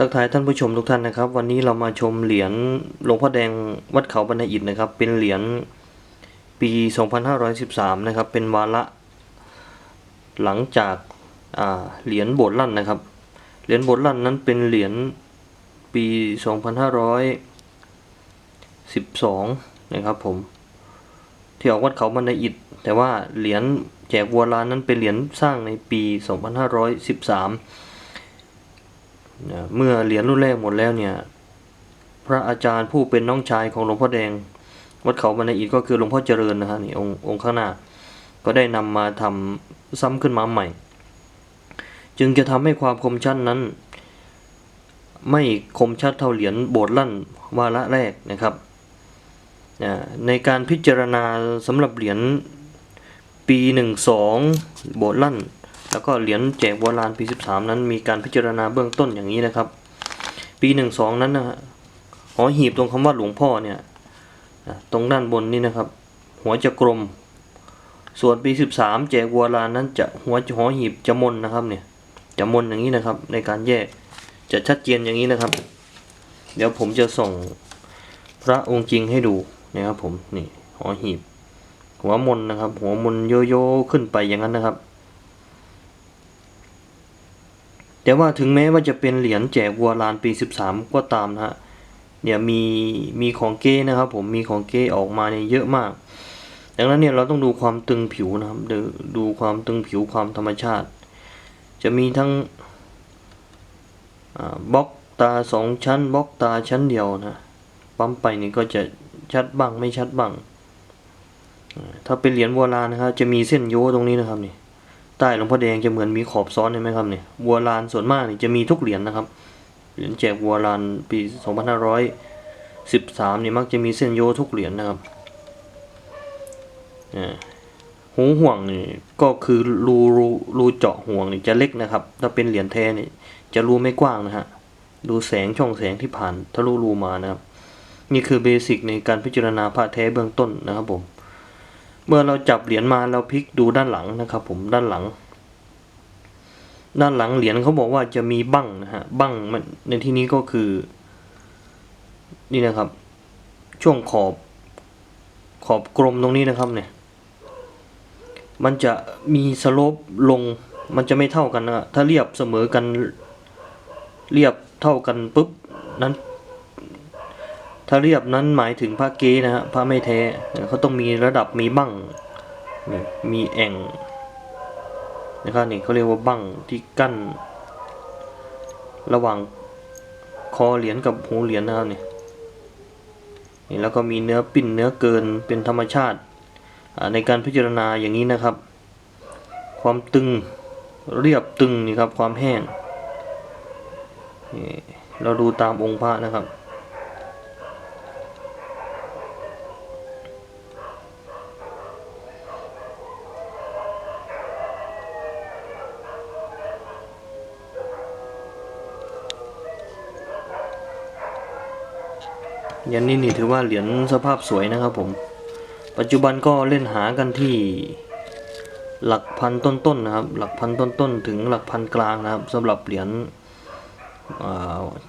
ทักทายท่านผู้ชมทุกท่านนะครับ วันนี้เรามาชมเหรียญหลวงพ่อแดงวัดเขาบรรณอิตนะครับ เป็นเหรียญปี 2513 นะครับ เป็นวาระหลังจากาเหรียญโบสถ์ลั่นนะครับ เหรียญโบสถ์ลั่นนั้นเป็นเหรียญปี 2512 นะครับผมที่ออกวัดเขาบรรณอิตแต่ว่าเหรียญแจกวัวลานนั้นเป็นเหรียญสร้างในปี 2513นะ เมื่อเหรียญรุ่นแรกหมดแล้วเนี่ย พระอาจารย์ผู้เป็นน้องชายของหลวงพ่อแดง วัดเขาบรรณอิตก็คือหลวงพ่อเจริญนะฮะนี่องค์องค์ข้างหน้า ก็ได้นำมาทำซ้ำขึ้นมาใหม่ จึงจะทำให้ความคมชัดนนั้น ไม่คมชัดเท่าเหรียญโบสถ์ลั่นวาระแรกนะครับ ในการพิจารณาสำหรับเหรียญปีหนึ่งสองโบสถ์ลั่น แล้วก็เหรียญแจกโบราณปี 13 นั้นมีการพิจารณาเบื้องต้นอย่างนี้นะครับ ปี 12 นั้นนะฮะหอหีบตรงคำว่าหลวงพ่อเนี่ยตรงด้านบนนี่นะครับ หัวจะกลม ส่วนปี 13 แจกโบราณนั้นจะหัวหอหีบจะมนนะครับเนี่ยจะมนอย่างนี้นะครับ ในการแยกจะชัดเจนอย่างนี้นะครับ เดี๋ยวผมจะส่งพระองค์จริงให้ดูนะครับผมนี่หอหีบ หัวมนนะครับ หัวมนโยโย่ขึ้นไปอย่างนั้นนะครับ แต่ว่าถึงแม้ว่าจะเป็นเหรียญแจกวัวลานปี 13 ก็ตามนะฮะเนี่ยมีมีของเก้นะครับผมมีของเก้ออกมาเนี่ยเยอะมาก ดังนั้นเนี่ยเราต้องดูความตึงผิวนะครับดูดูความตึงผิวความธรรมชาติ จะมีทั้งบล็อกตาสองชั้นบล็อกตาชั้นเดียวนะปั๊มไปนี่ก็จะชัดบ้างไม่ชัดบ้าง ถ้าเป็นเหรียญโบราณนะครับจะมีเส้นโยตรงนี้นะครับนี่ ใต้หลวงพ่อแดงจะเหมือนมีขอบซ้อนเห็นไหมครับเนี่ยวัวลานส่วนมากนี่จะมีทุกเหรียญนะครับ เหรียญแจกวัวลานปี 2513นี่มักจะมีเส้นโยทุกเหรียญนะครับหูห่วงนี่ก็คือรูรูรูเจาะห่วงนี่จะเล็กนะครับ ถ้าเป็นเหรียญแท้นี่จะรูไม่กว้างนะฮะ ดูแสงช่องแสงที่ผ่านทะลุรูมานะครับ นี่คือเบสิกในการพิจารณาพระแท้เบื้องต้นนะครับผม เมื่อเราจับเหรียญมาเราพลิกดูด้านหลังนะครับ ผมด้านหลัง ด้านหลังเหรียญเขาบอกว่าจะมีบั้งนะฮะบั้งมันในที่นี้ก็คือ นี่นะครับ ช่วงขอบ ขอบกลมตรงนี้นะครับเนี่ย มันจะมีสโลปลงมันจะไม่เท่ากันนะถ้าเรียบเสมอกัน เรียบเท่ากันปุ๊บนั้น ถ้าเรียบนั้นหมายถึงพระเกนะฮะพระไม่แท้เขาต้องมีระดับมีบั้งมีแอ่งนะครับนี่เขาเรียกว่าบั้งที่กั้น ระหว่างคอเหรียญกับหูเหรียญนะครับนี่นี่แล้วก็มีเนื้อปิ้นเนื้อเกินเป็นธรรมชาติในการพิจารณาอย่างนี้นะครับ ความตึงเรียบตึงนี่ครับความแห้งนี่เราดูตามองค์พระนะครับ เหรียญนี้นี่ถือว่าเหรียญสภาพสวยนะครับผม ปัจจุบันก็เล่นหากันที่หลักพันต้นๆนะครับ หลักพันต้นๆถึงหลักพันกลางนะครับสำหรับเหรียญ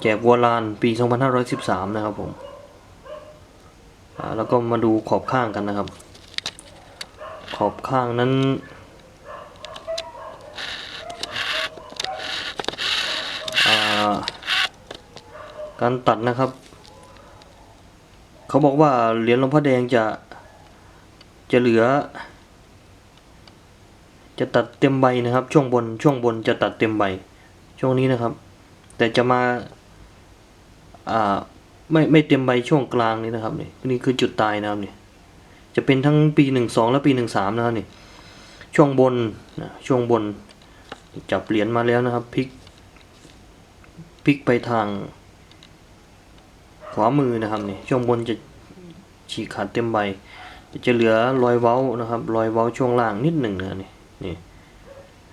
แจกวัวลานปี 2513 นะครับผมแล้วก็มาดูขอบข้างกันนะครับ ขอบข้างนั้น การตัดนะครับ เขาบอกว่าเหรียญหลวงพ่อแดงจะ จะเหลือ จะตัดเต็มใบนะครับ ช่วงบนช่วงบนจะตัดเต็มใบ ช่วงนี้นะครับ แต่จะมาอ่าไม่ไม่เต็มใบช่วงกลางนี้นะครับนี่นี่คือจุดตายนะครับนี่จะเป็นทั้งปีหนึ่งสองและปีหนึ่งสามนะครับนี่ช่วงบนนะช่วงบนจับเหรียญมาแล้วนะครับพลิกพลิกไปทาง ขวามือนะครับนี่ช่วงบนจะฉีกขาดเต็มใบ จะเหลือรอยเว้านะครับรอยเว้าช่วงล่างนิดหนึ่งนะนี่นี่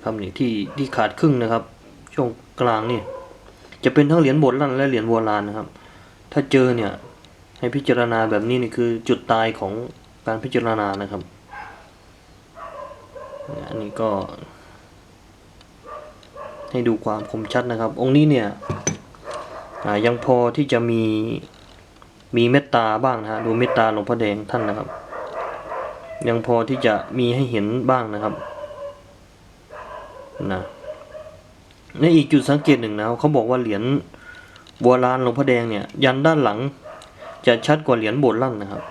ครับนี่ที่ที่ขาดครึ่งนะครับ ช่วงกลางนี่จะเป็นทั้งเหรียญโบราณและเหรียญโบราณนะครับ ถ้าเจอเนี่ยให้พิจารณาแบบนี้นี่คือจุดตายของการพิจารณานะครับอันนี้ก็ ให้ดูความคมชัดนะครับ องค์นี้เนี่ย ยังพอที่จะมีมีเมตตาบ้างนะฮะดูเมตตาหลวงพ่อแดงท่านนะครับ ยังพอที่จะมีให้เห็นบ้างนะครับนะในอีกจุดสังเกตหนึ่งนะเขาบอกว่าเหรียญโบัวลานหลวงพ่อแดงเนี่ย ยันด้านหลังจะชัดกว่าเหรียญโบสถ์ลั่นนะครับ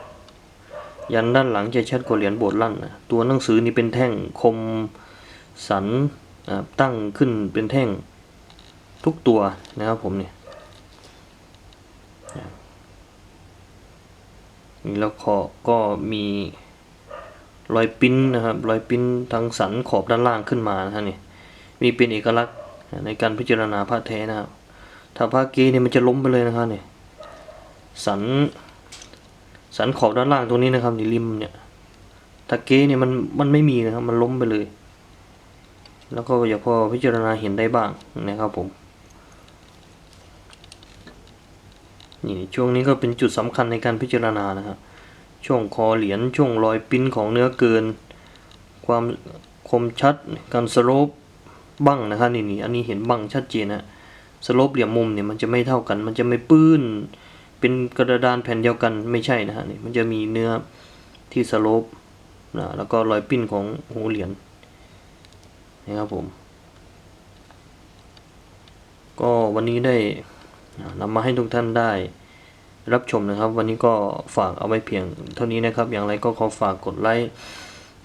ยันด้านหลังจะชัดกว่าเหรียญโบสถ์ลั่นนะตัวหนังสือนี่เป็นแท่งคมสันตั้งขึ้นเป็นแท่งทุกตัวนะครับผมเนี่ย นี่แล้วขอบก็มีรอยปิ้นนะครับรอยปิ้นทางสันขอบด้านล่างขึ้นมานะฮะนี่มีเป็นเอกลักษณ์ในการพิจารณาพระแท้นะครับถ้าพระเกเนี่ยมันจะล้มไปเลยนะครับเนี่ยสันสันขอบด้านล่างตรงนี้นะครับนี่ริมเนี่ยถ้าเกเนี่ยมันมันไม่มีนะครับมันล้มไปเลย แล้วก็อย่าพอพิจารณาเห็นได้บ้างนะครับผม นี่ช่วงนี้ก็เป็นจุดสำคัญในการพิจารณานะครับช่วงคอเหรียญช่วงรอยปิ้นของเนื้อเกิน ความคมชัดการสโลปบั้งนะครับนี่นี่อันนี้เห็นบั้งชัดเจนนะสโลปเหลี่ยมมุมเนี่ยมันจะไม่เท่ากัน มันจะไม่ปื้น เป็นกระดานแผ่นเดียวกันไม่ใช่นะฮะนี่มันจะมีเนื้อที่สโลปนะแล้วก็รอยปิ้นของหูเหรียญนะครับผม ก็วันนี้ได้ นำมาให้ทุกท่านได้รับชมนะครับ วันนี้ก็ฝากเอาไว้เพียงเท่านี้นะครับ อย่างไรก็ขอฝากกดไลค์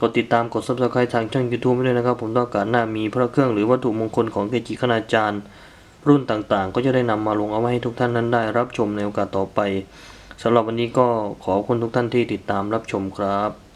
กดติดตามกด subscribe ทางช่อง YouTube ไว้ด้วยนะครับ ผมต้องการหน้ามีพระเครื่องหรือวัตถุมงคลของเกจิคณาจารย์ รุ่นต่างๆ ก็จะได้นำมาลงเอาไว้ให้ทุกท่านนั้นได้รับชมในโอกาสต่อไปสำหรับวันนี้ก็ขอบคุณทุกท่านที่ติดตามรับชมครับ